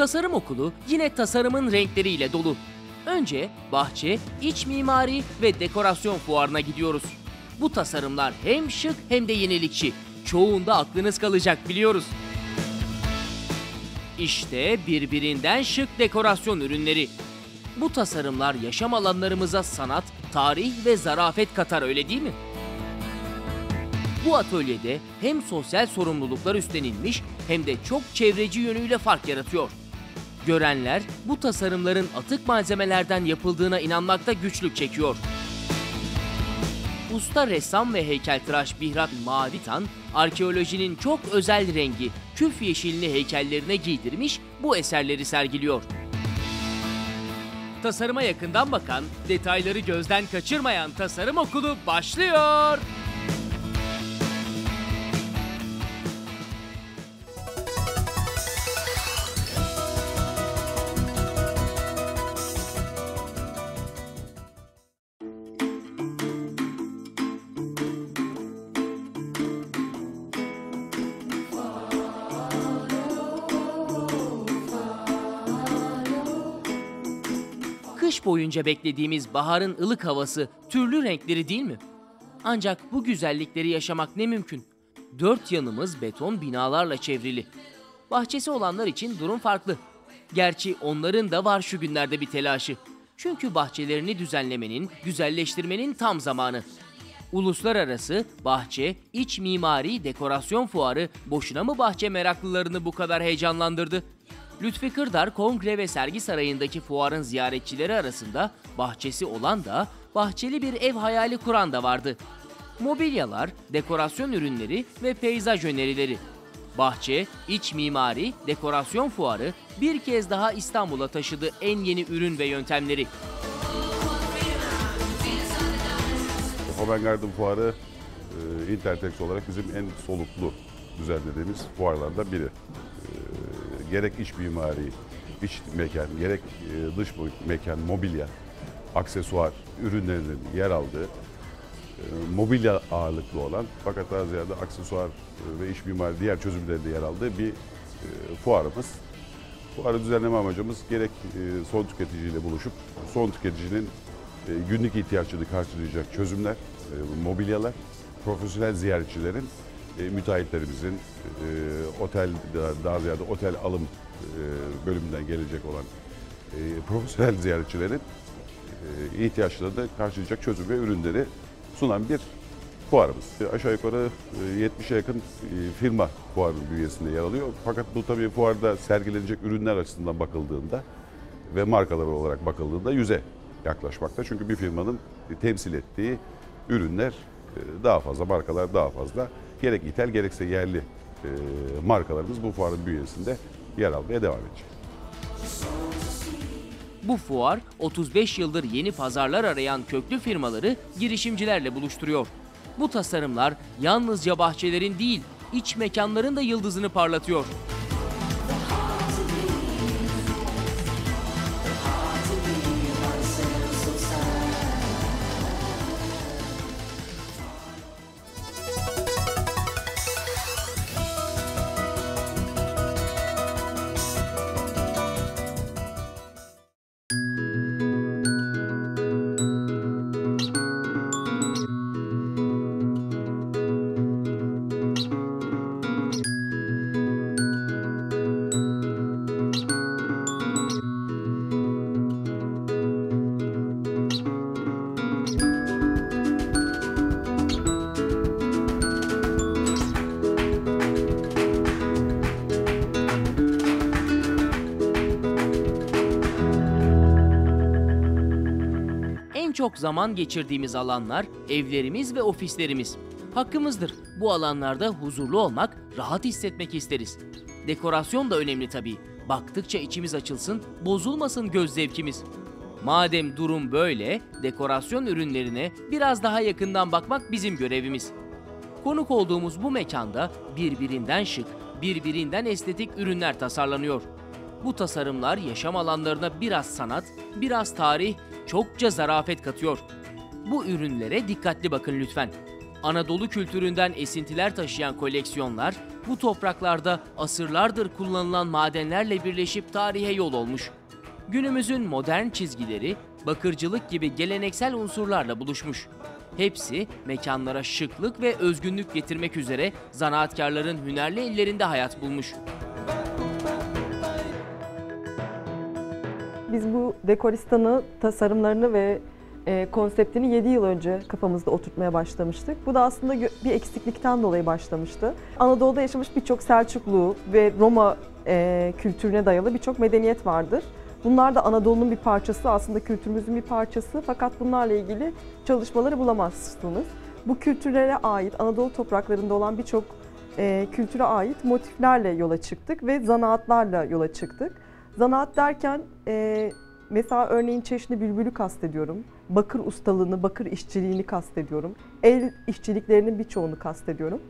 Tasarım okulu yine tasarımın renkleriyle dolu. Önce bahçe, iç mimari ve dekorasyon fuarına gidiyoruz. Bu tasarımlar hem şık hem de yenilikçi. Çoğunda aklınız kalacak biliyoruz. İşte birbirinden şık dekorasyon ürünleri. Bu tasarımlar yaşam alanlarımıza sanat, tarih ve zarafet katar öyle değil mi? Bu atölyede hem sosyal sorumluluklar üstlenilmiş hem de çok çevreci yönüyle fark yaratıyor. Görenler bu tasarımların atık malzemelerden yapıldığına inanmakta güçlük çekiyor. Usta ressam ve heykeltıraş Bihrat Mavitan, arkeolojinin çok özel rengi küf yeşilini heykellerine giydirmiş bu eserleri sergiliyor. Tasarıma yakından bakan, detayları gözden kaçırmayan tasarım okulu başlıyor. Kış boyunca beklediğimiz baharın ılık havası, türlü renkleri değil mi? Ancak bu güzellikleri yaşamak ne mümkün? Dört yanımız beton binalarla çevrili. Bahçesi olanlar için durum farklı. Gerçi onların da var şu günlerde bir telaşı. Çünkü bahçelerini düzenlemenin, güzelleştirmenin tam zamanı. Uluslararası Bahçe, İç Mimari Dekorasyon Fuarı boşuna mı bahçe meraklılarını bu kadar heyecanlandırdı? Lütfi Kırdar Kongre ve Sergi Sarayı'ndaki fuarın ziyaretçileri arasında bahçesi olan da bahçeli bir ev hayali kuran da vardı. Mobilyalar, dekorasyon ürünleri ve peyzaj önerileri. Bahçe, iç mimari, dekorasyon fuarı bir kez daha İstanbul'a taşıdı en yeni ürün ve yöntemleri. Hoven Garden Fuarı e, Intertex olarak bizim en soluklu düzenlediğimiz fuarlardan biri. Gerek iç mimari, iç mekan, gerek e, dış mekan, mobilya, aksesuar ürünlerinin yer aldığı, e, mobilya ağırlıklı olan fakat daha ziyade aksesuar e, ve iç mimari diğer çözümlerin de yer aldığı bir fuarımız. Fuarı düzenleme amacımız gerek son tüketiciyle buluşup son tüketicinin günlük ihtiyaçlarını karşılayacak çözümler, mobilyalar, profesyonel ziyaretçilerin, e, müteahhitlerimizin, e, otel daha- ziyade otel alım e, bölümünden gelecek olan e, profesyonel ziyaretçilerin e, ihtiyaçlarını karşılayacak çözüm ve ürünleri sunan bir fuarımız. E, Aşağı yukarı e, 70'e yakın e, firma fuarın bünyesinde yer alıyor. Fakat bu tabii fuarda sergilenecek ürünler açısından bakıldığında ve markalar olarak bakıldığında yüze yaklaşmakta. Çünkü bir firmanın temsil ettiği ürünler e, daha fazla, markalar daha fazla. Gerek ithal gerekse yerli e, markalarımız bu fuarın bünyesinde yer almaya devam edecek. Bu fuar 35 yıldır yeni pazarlar arayan köklü firmaları girişimcilerle buluşturuyor. Bu tasarımlar yalnızca bahçelerin değil, iç mekanların da yıldızını parlatıyor. Çok zaman geçirdiğimiz alanlar evlerimiz ve ofislerimiz. Hakkımızdır. Bu alanlarda huzurlu olmak, rahat hissetmek isteriz. Dekorasyon da önemli tabii. Baktıkça içimiz açılsın, bozulmasın göz zevkimiz. Madem durum böyle, dekorasyon ürünlerine biraz daha yakından bakmak bizim görevimiz. Konuk olduğumuz bu mekanda birbirinden şık, birbirinden estetik ürünler tasarlanıyor. Bu tasarımlar yaşam alanlarına biraz sanat, biraz tarih, çokça zarafet katıyor. Bu ürünlere dikkatli bakın lütfen. Anadolu kültüründen esintiler taşıyan koleksiyonlar bu topraklarda asırlardır kullanılan madenlerle birleşip tarihe yol olmuş. Günümüzün modern çizgileri bakırcılık gibi geleneksel unsurlarla buluşmuş. Hepsi mekanlara şıklık ve özgünlük getirmek üzere zanaatkarların hünerli ellerinde hayat bulmuş. Biz bu dekoristanı, tasarımlarını ve e, konseptini 7 yıl önce kafamızda oturtmaya başlamıştık. Bu da aslında bir eksiklikten dolayı başlamıştı. Anadolu'da yaşamış birçok Selçuklu ve Roma e, kültürüne dayalı birçok medeniyet vardır. Bunlar da Anadolu'nun bir parçası, aslında kültürümüzün bir parçası. Fakat bunlarla ilgili çalışmaları bulamazsınız. Bu kültürlere ait, Anadolu topraklarında olan birçok e, kültüre ait motiflerle yola çıktık ve zanaatlarla yola çıktık. Zanaat derken e, mesela örneğin çeşni bülbülü kastediyorum. Bakır ustalığını, bakır işçiliğini kastediyorum. El işçiliklerinin birçoğunu kastediyorum.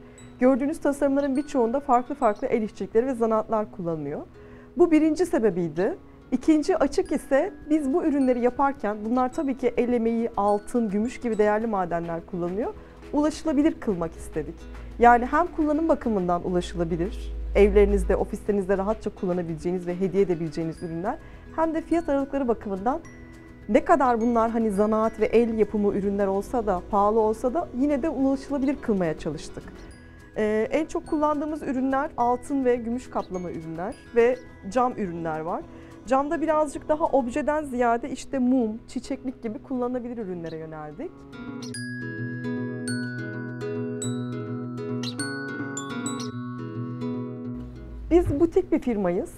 Gördüğünüz tasarımların birçoğunda farklı farklı el işçilikleri ve zanaatlar kullanılıyor. Bu birinci sebebiydi. İkinci açık ise biz bu ürünleri yaparken bunlar tabii ki el emeği, altın, gümüş gibi değerli madenler kullanılıyor. Ulaşılabilir kılmak istedik. Yani hem kullanım bakımından ulaşılabilir, evlerinizde, ofislerinizde rahatça kullanabileceğiniz ve hediye edebileceğiniz ürünler hem de fiyat aralıkları bakımından ne kadar bunlar hani zanaat ve el yapımı ürünler olsa da pahalı olsa da yine de ulaşılabilir kılmaya çalıştık. Ee, en çok kullandığımız ürünler altın ve gümüş kaplama ürünler ve cam ürünler var. Camda birazcık daha objeden ziyade işte mum, çiçeklik gibi kullanılabilir ürünlere yöneldik. Biz butik bir firmayız.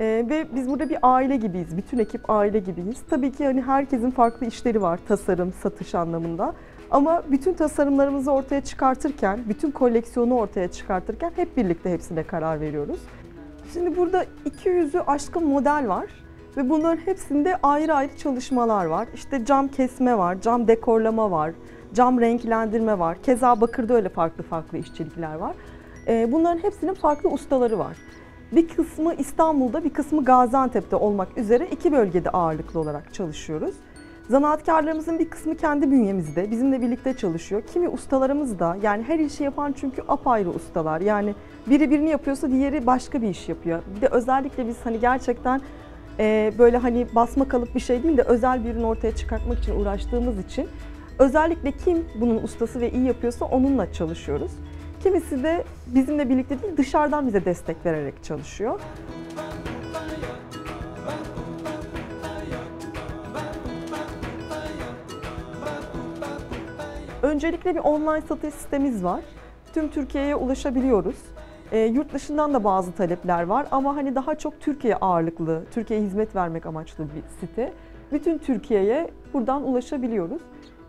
Ee, ve biz burada bir aile gibiyiz. Bütün ekip aile gibiyiz. Tabii ki hani herkesin farklı işleri var tasarım, satış anlamında. Ama bütün tasarımlarımızı ortaya çıkartırken, bütün koleksiyonu ortaya çıkartırken hep birlikte hepsine karar veriyoruz. Şimdi burada 200'ü aşkın model var ve bunların hepsinde ayrı ayrı çalışmalar var. İşte cam kesme var, cam dekorlama var, cam renklendirme var. Keza bakırda öyle farklı farklı işçilikler var. Ee, Bunların hepsinin farklı ustaları var. Bir kısmı İstanbul'da, bir kısmı Gaziantep'te olmak üzere iki bölgede ağırlıklı olarak çalışıyoruz. Zanaatkarlarımızın bir kısmı kendi bünyemizde, bizimle birlikte çalışıyor. Kimi ustalarımız da, yani her işi yapan çünkü apayrı ustalar. Yani biri birini yapıyorsa diğeri başka bir iş yapıyor. Bir de özellikle biz hani gerçekten e, böyle hani basma kalıp bir şey değil de özel bir ürün ortaya çıkartmak için uğraştığımız için özellikle kim bunun ustası ve iyi yapıyorsa onunla çalışıyoruz. Kimisi de bizimle birlikte değil dışarıdan bize destek vererek çalışıyor. Öncelikle bir online satış sitemiz var. Tüm Türkiye'ye ulaşabiliyoruz. E, yurt dışından da bazı talepler var ama hani daha çok Türkiye ağırlıklı, Türkiye'ye hizmet vermek amaçlı bir site. Bütün Türkiye'ye buradan ulaşabiliyoruz.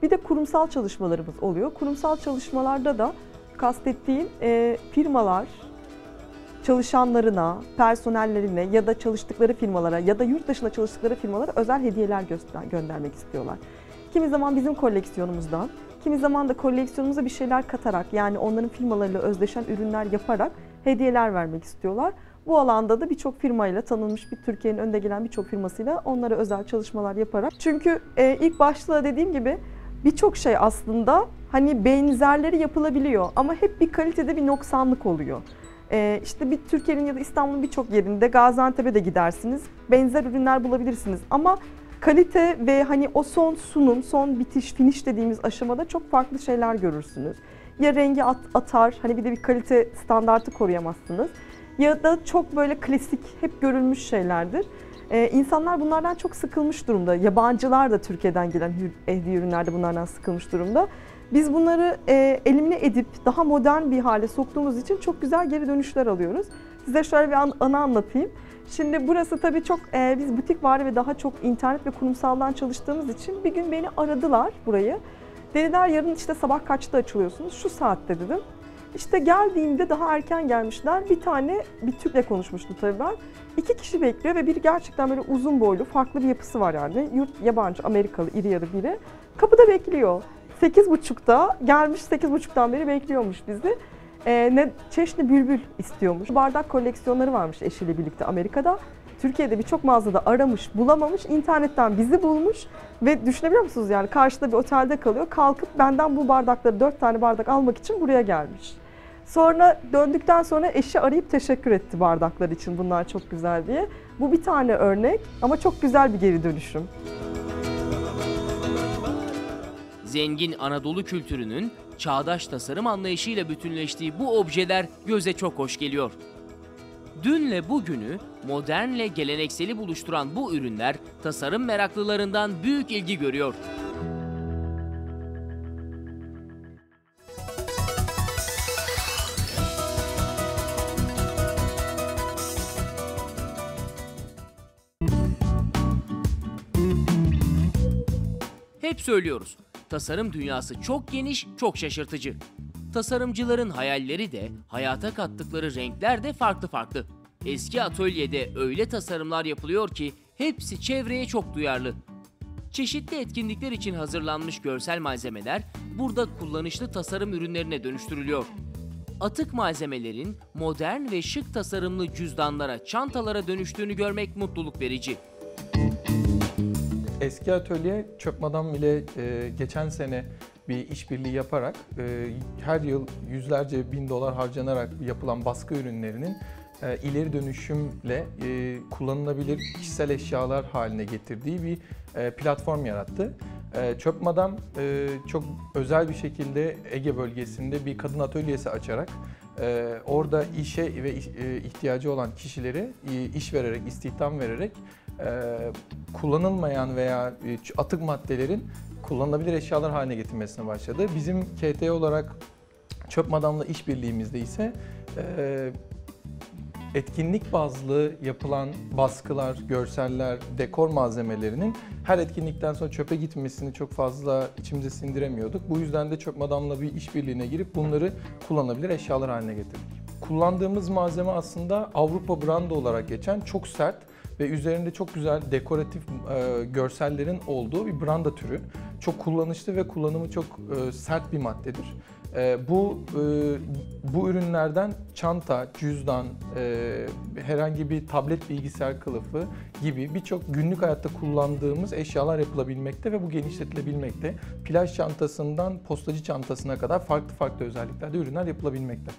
Bir de kurumsal çalışmalarımız oluyor. Kurumsal çalışmalarda da kastettiğim e, firmalar çalışanlarına, personellerine ya da çalıştıkları firmalara ya da yurt dışında çalıştıkları firmalara özel hediyeler göster göndermek istiyorlar. Kimi zaman bizim koleksiyonumuzdan, kimi zaman da koleksiyonumuza bir şeyler katarak yani onların firmalarıyla özdeşen ürünler yaparak hediyeler vermek istiyorlar. Bu alanda da birçok firmayla tanınmış bir Türkiye'nin önde gelen birçok firmasıyla onlara özel çalışmalar yaparak. Çünkü e, ilk başta dediğim gibi birçok şey aslında hani benzerleri yapılabiliyor ama hep bir kalitede bir noksanlık oluyor. Ee, işte bir Türkiye'nin ya da İstanbul'un birçok yerinde Gaziantep'e de gidersiniz. Benzer ürünler bulabilirsiniz ama kalite ve hani o son sunum, son bitiş, finish dediğimiz aşamada çok farklı şeyler görürsünüz. Ya rengi at- atar, hani bir de bir kalite standartı koruyamazsınız. Ya da çok böyle klasik, hep görülmüş şeylerdir. Ee, insanlar bunlardan çok sıkılmış durumda. Yabancılar da Türkiye'den gelen ehli ürünlerde bunlardan sıkılmış durumda. Biz bunları e, elimine edip daha modern bir hale soktuğumuz için çok güzel geri dönüşler alıyoruz. Size şöyle bir an, anı anlatayım. Şimdi burası tabii çok, e, biz butik var ve daha çok internet ve kurumsaldan çalıştığımız için bir gün beni aradılar burayı. Dediler yarın işte sabah kaçta açılıyorsunuz? Şu saatte dedim. İşte geldiğimde daha erken gelmişler. Bir tane bir Türk'le konuşmuştu tabii ben. İki kişi bekliyor ve biri gerçekten böyle uzun boylu, farklı bir yapısı var yani. Yurt yabancı, Amerikalı, iri yarı biri. Kapıda bekliyor. 8.30'da gelmiş 8.30'dan beri bekliyormuş bizi. Ee, ne çeşitli bülbül istiyormuş. Bardak koleksiyonları varmış eşiyle birlikte Amerika'da. Türkiye'de birçok mağazada aramış, bulamamış, internetten bizi bulmuş ve düşünebiliyor musunuz yani karşıda bir otelde kalıyor. Kalkıp benden bu bardakları, dört tane bardak almak için buraya gelmiş. Sonra döndükten sonra eşi arayıp teşekkür etti bardaklar için bunlar çok güzel diye. Bu bir tane örnek ama çok güzel bir geri dönüşüm. Zengin Anadolu kültürünün çağdaş tasarım anlayışıyla bütünleştiği bu objeler göze çok hoş geliyor. Dünle bugünü, modernle gelenekseli buluşturan bu ürünler tasarım meraklılarından büyük ilgi görüyor. Söylüyoruz. Tasarım dünyası çok geniş, çok şaşırtıcı. Tasarımcıların hayalleri de, hayata kattıkları renkler de farklı farklı. Eski atölyede öyle tasarımlar yapılıyor ki hepsi çevreye çok duyarlı. Çeşitli etkinlikler için hazırlanmış görsel malzemeler burada kullanışlı tasarım ürünlerine dönüştürülüyor. Atık malzemelerin modern ve şık tasarımlı cüzdanlara, çantalara dönüştüğünü görmek mutluluk verici. Eski atölye Çöp Madam ile e, geçen sene bir işbirliği yaparak e, her yıl yüzlerce bin dolar harcanarak yapılan baskı ürünlerinin e, ileri dönüşümle e, kullanılabilir kişisel eşyalar haline getirdiği bir e, platform yarattı. E, Çöp Madam e, çok özel bir şekilde Ege bölgesinde bir kadın atölyesi açarak e, orada işe ve e, ihtiyacı olan kişilere e, iş vererek, istihdam vererek kullanılmayan veya e, atık maddelerin kullanılabilir eşyalar haline getirmesine başladı. Bizim KT olarak Çöp Madam'la işbirliğimizde ise e, etkinlik bazlı yapılan baskılar, görseller, dekor malzemelerinin her etkinlikten sonra çöpe gitmesini çok fazla içimize sindiremiyorduk. Bu yüzden de Çöp Madam'la bir işbirliğine girip bunları kullanılabilir eşyalar haline getirdik. Kullandığımız malzeme aslında Avrupa brandı olarak geçen çok sert ve üzerinde çok güzel dekoratif e, görsellerin olduğu bir branda türü. Çok kullanışlı ve kullanımı çok e, sert bir maddedir. E, bu e, bu ürünlerden çanta, cüzdan, e, herhangi bir tablet bilgisayar kılıfı gibi birçok günlük hayatta kullandığımız eşyalar yapılabilmekte ve bu genişletilebilmekte. Plaj çantasından postacı çantasına kadar farklı farklı özelliklerde ürünler yapılabilmekte.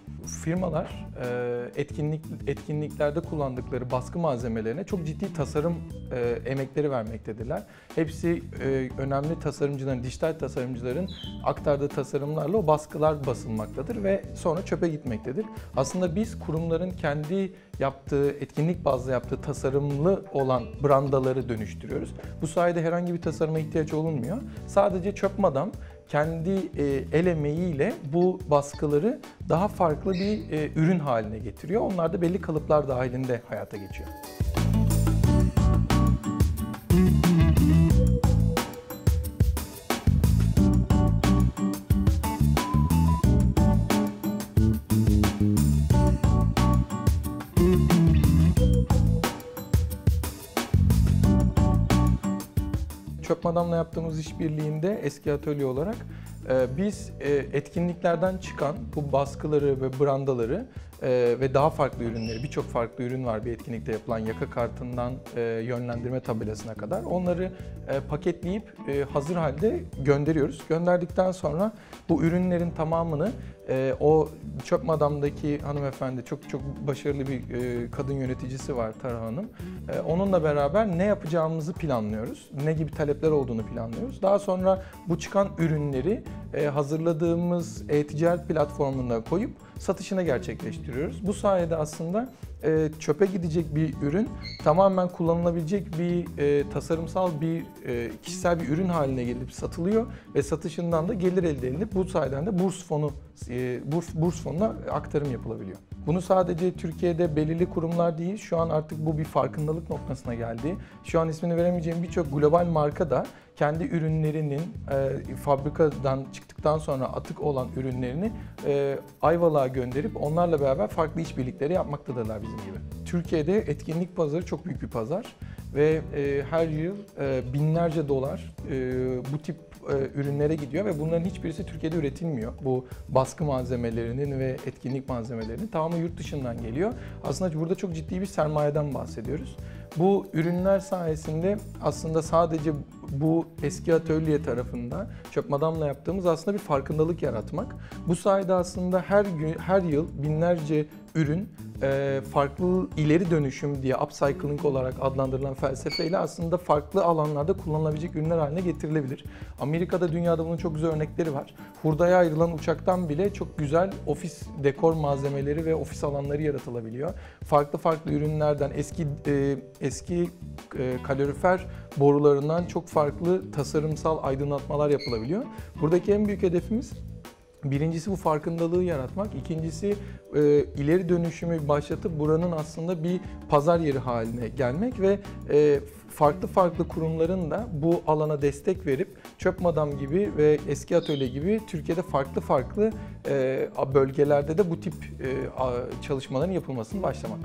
Firmalar e, etkinlik etkinliklerde kullandıkları baskı malzemelerine çok ciddi tasarım e, emekleri vermektedirler. Hepsi e, önemli tasarımcıların, dijital tasarımcıların aktardığı tasarımlarla o baskılar basılmaktadır ve sonra çöpe gitmektedir. Aslında biz kurumların kendi yaptığı, etkinlik bazlı yaptığı tasarımlı olan brandaları dönüştürüyoruz. Bu sayede herhangi bir tasarıma ihtiyaç olunmuyor. Sadece çöp madam kendi e, el emeğiyle bu baskıları daha farklı bir e, ürün haline getiriyor. Onlar da belli kalıplar dahilinde hayata geçiyor. Çöp Madam'la yaptığımız işbirliğinde eski atölye olarak e, biz e, etkinliklerden çıkan bu baskıları ve brandaları e, ve daha farklı ürünleri, birçok farklı ürün var bir etkinlikte yapılan yaka kartından e, yönlendirme tabelasına kadar. Onları e, paketleyip e, hazır halde gönderiyoruz. Gönderdikten sonra bu ürünlerin tamamını e, o Çöp Madam'daki hanımefendi çok çok başarılı bir e, kadın yöneticisi var Tara Hanım. E, onunla beraber ne yapacağımızı planlıyoruz. Ne gibi talepler olduğunu planlıyoruz. Daha sonra bu çıkan ürünleri e, hazırladığımız e-ticaret platformuna koyup satışını gerçekleştiriyoruz. Bu sayede aslında e, çöpe gidecek bir ürün tamamen kullanılabilecek bir e, tasarımsal bir e, kişisel bir ürün haline gelip satılıyor ve satışından da gelir elde edilip bu sayeden de burs fonu e, burs, burs fonuna aktarım yapılabiliyor. Bunu sadece Türkiye'de belirli kurumlar değil, şu an artık bu bir farkındalık noktasına geldi. Şu an ismini veremeyeceğim birçok global marka da kendi ürünlerinin e, fabrikadan çıktıktan sonra atık olan ürünlerini e, Ayvalık'a gönderip onlarla beraber farklı işbirlikleri yapmaktadırlar bizim gibi. Türkiye'de etkinlik pazarı çok büyük bir pazar ve e, her yıl e, binlerce dolar e, bu tip e, ürünlere gidiyor ve bunların hiçbirisi Türkiye'de üretilmiyor. Bu baskı malzemelerinin ve etkinlik malzemelerinin tamamı yurt dışından geliyor. Aslında burada çok ciddi bir sermayeden bahsediyoruz. Bu ürünler sayesinde aslında sadece bu eski atölye tarafında çöp madamla yaptığımız aslında bir farkındalık yaratmak. Bu sayede aslında her gün her yıl binlerce ürün e, farklı ileri dönüşüm diye upcycling olarak adlandırılan felsefeyle aslında farklı alanlarda kullanılabilecek ürünler haline getirilebilir. Amerika'da dünyada bunun çok güzel örnekleri var. Hurdaya ayrılan uçaktan bile çok güzel ofis dekor malzemeleri ve ofis alanları yaratılabiliyor. Farklı farklı ürünlerden eski e, eski e, kalorifer borularından çok farklı tasarımsal aydınlatmalar yapılabiliyor. Buradaki en büyük hedefimiz Birincisi bu farkındalığı yaratmak. İkincisi e, ileri dönüşümü başlatıp buranın aslında bir pazar yeri haline gelmek ve e, farklı farklı kurumların da bu alana destek verip Çöp Madam gibi ve Eski Atölye gibi Türkiye'de farklı farklı e, bölgelerde de bu tip e, çalışmaların yapılmasını başlamak.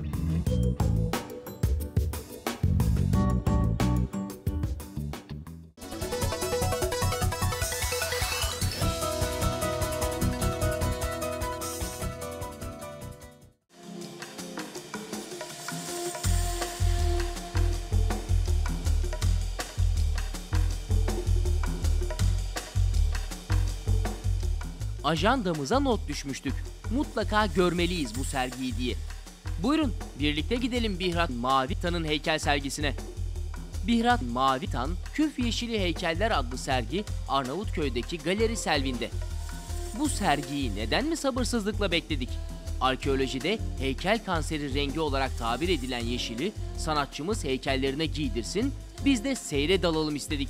Ajandamıza not düşmüştük. Mutlaka görmeliyiz bu sergiyi diye. Buyurun birlikte gidelim Bihrat Mavitan'ın heykel sergisine. Bihrat Mavitan, Küf Yeşili Heykeller adlı sergi Arnavutköy'deki Galeri Selvin'de. Bu sergiyi neden mi sabırsızlıkla bekledik? Arkeolojide heykel kanseri rengi olarak tabir edilen yeşili sanatçımız heykellerine giydirsin, biz de seyre dalalım istedik.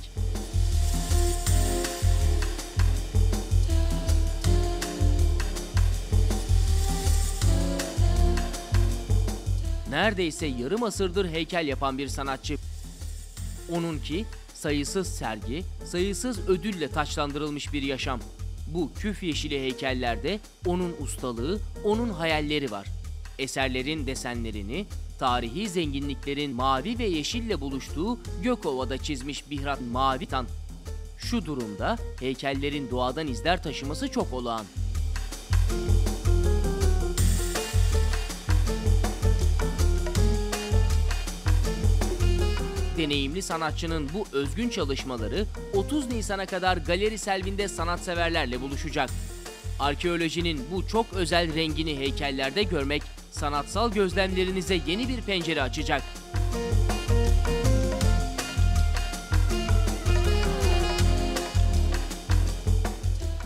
Neredeyse yarım asırdır heykel yapan bir sanatçı. Onunki sayısız sergi, sayısız ödülle taçlandırılmış bir yaşam. Bu küf yeşili heykellerde onun ustalığı, onun hayalleri var. Eserlerin desenlerini, tarihi zenginliklerin mavi ve yeşille buluştuğu Gökova'da çizmiş Bihrat Mavitan. Şu durumda heykellerin doğadan izler taşıması çok olağan. Deneyimli sanatçının bu özgün çalışmaları 30 Nisan'a kadar Galeri Selvin'de sanatseverlerle buluşacak. Arkeolojinin bu çok özel rengini heykellerde görmek sanatsal gözlemlerinize yeni bir pencere açacak.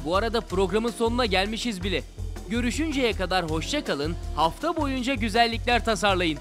Bu arada programın sonuna gelmişiz bile. Görüşünceye kadar hoşça kalın, hafta boyunca güzellikler tasarlayın.